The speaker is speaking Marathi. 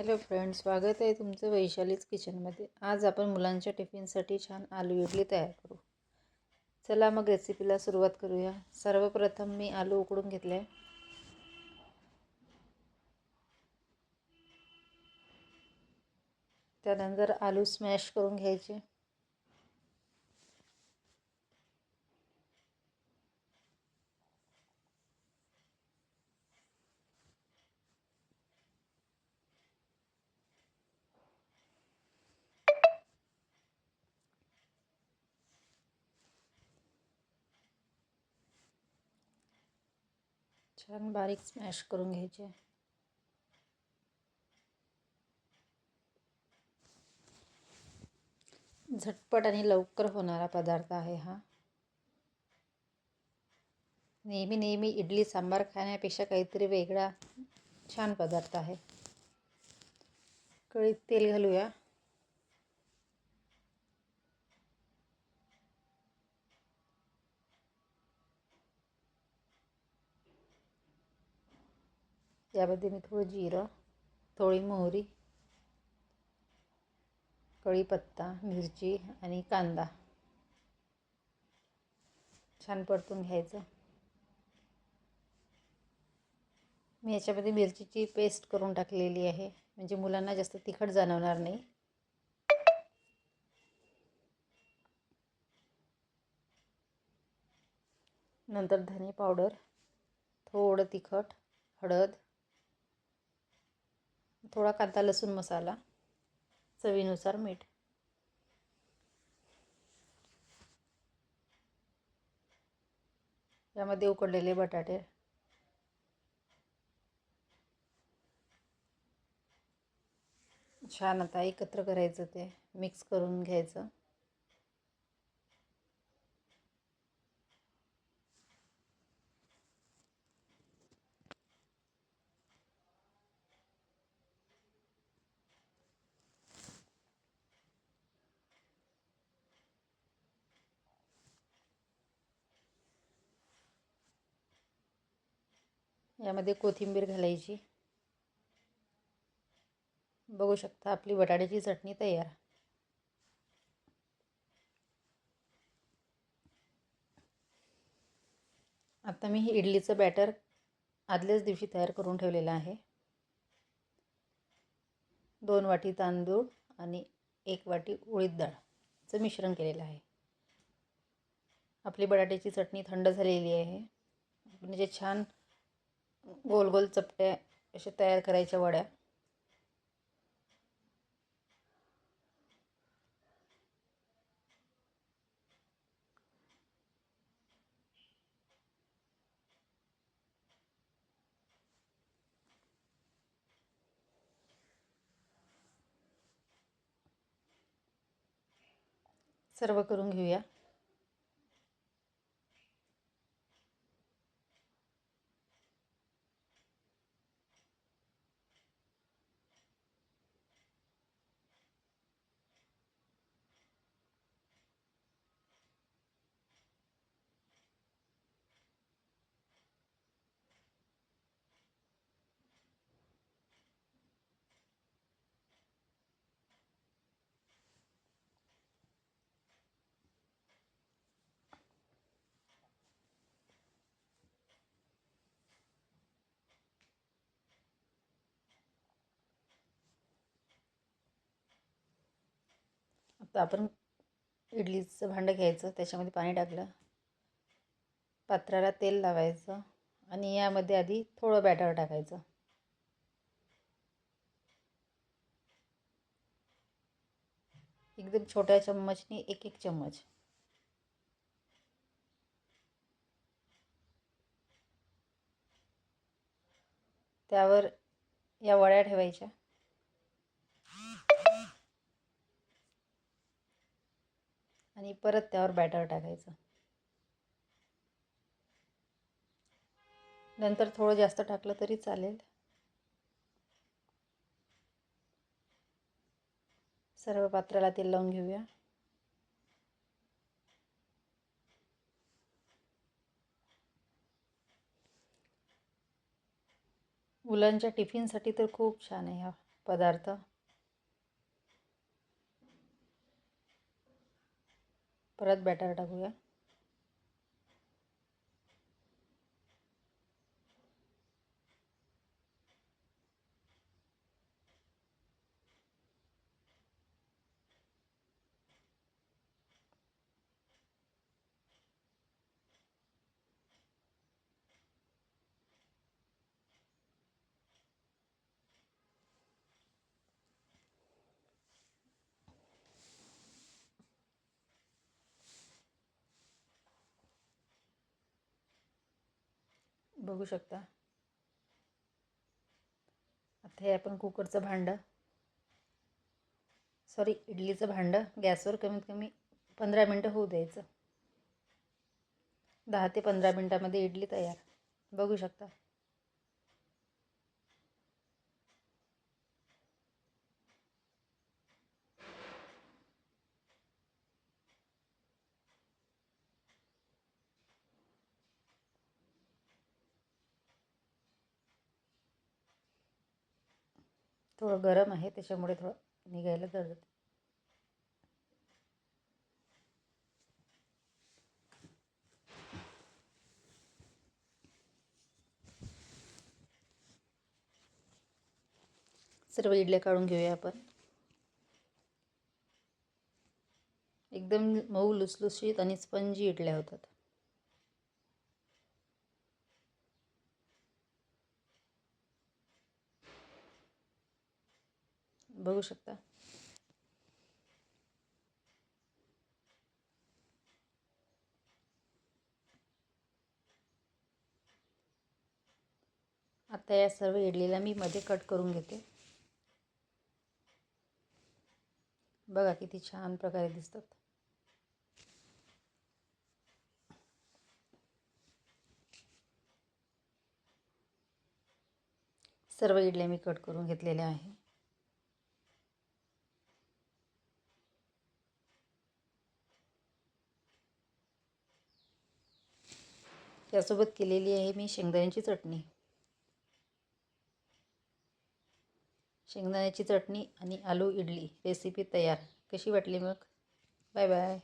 हॅलो फ्रेंड्स स्वागत आहे तुमचं वैशालीच किचनमध्ये. आज आपण मुलांच्या टिफिनसाठी छान आलू इडली तयार करू. चला मग रेसिपीला सुरुवात करूया. सर्वप्रथम मी आलू उकडून घेतले आहे त्यानंतर आलू स्मॅश करून घ्यायचे. छान बारीक स्मॅश करून घ्यायचे. झटपट आणि लवकर होणारा पदार्थ आहे हा. नेहमी नेहमी इडली सांबार खाण्यापेक्षा काहीतरी वेगळा छान पदार्थ आहे. कळीत तेल घालूया. यामध्ये मी थोडं जिरं थोडी मोहरी कढीपत्ता मिरची आणि कांदा. छान परतून घ्यायचं. मी याच्यामध्ये मिरचीची पेस्ट करून टाकलेली आहे. म्हणजे मुलांना जास्त तिखट जाणवणार नाही. नंतर धने पावडर थोडं तिखट हळद थोडा कांदा लसूण मसाला चवीनुसार मीठ. यामध्ये उकडलेले बटाटे. छान आता एकत्र करायचं ते मिक्स करून घ्यायचं. यामध्ये कोथिंबीर घालायची. बघू शकता आपली बटाट्याची चटणी तयार. आता मी हे इडलीचं बॅटर आदल्याच दिवशी तयार करून ठेवलेलं आहे. दोन वाटी तांदूळ आणि एक वाटी उडीद डाळचं मिश्रण केलेलं आहे. आपली बटाट्याची चटणी थंड झालेली आहे. म्हणजे छान गोल गोल चपट्या अशा तयार करायच्या वड्या. सर्व करून घेऊया. आपण इडलीचं भांडं घ्यायचं त्याच्यामध्ये पाणी टाकलं. पात्राला तेल लावायचं आणि यामध्ये आधी थोडं बॅटर टाकायचं. एकदम छोट्या चम्मचनी एक एक चम्मच. त्यावर या वड्या ठेवायच्या. आणि परत त्यावर बॅटर टाकायचं. नंतर थोडं जास्त टाकलं तरी चालेल. सर्व पात्राला तेल लावून घेऊया. मुलांच्या टिफिनसाठी तर खूप छान आहे हा पदार्थ. परत बॅटर टाकूया. बघू शकता. आता हे आपण कुकरचं भांडं. सॉरी इडलीचं भांडं. गॅसवर कमीत कमी पंधरा मिनटं होऊ द्यायचं. दहा ते पंधरा मिनटामध्ये इडली तयार. बघू शकता. थोडं गरम आहे त्याच्यामुळे थोडं निघायला जर सर्व इडल्या काढून घेऊया आपण. एकदम मऊ लुसलुशीत आणि स्पंजी इडल्या होतात. बघू शकता. आता या सर्व इडलीला मी मध्ये कट करून घेते. बघा किती छान प्रकारे दिसतात. सर्व इडल्या मी कट करून घेतलेल्या आहे. त्यासोबत केलेली आहे मी शेंगदाण्याची चटणी. शेंगदाण्याची चटणी आणि आलू इडली. रेसिपी तयार. कशी वाटली मग? Bye bye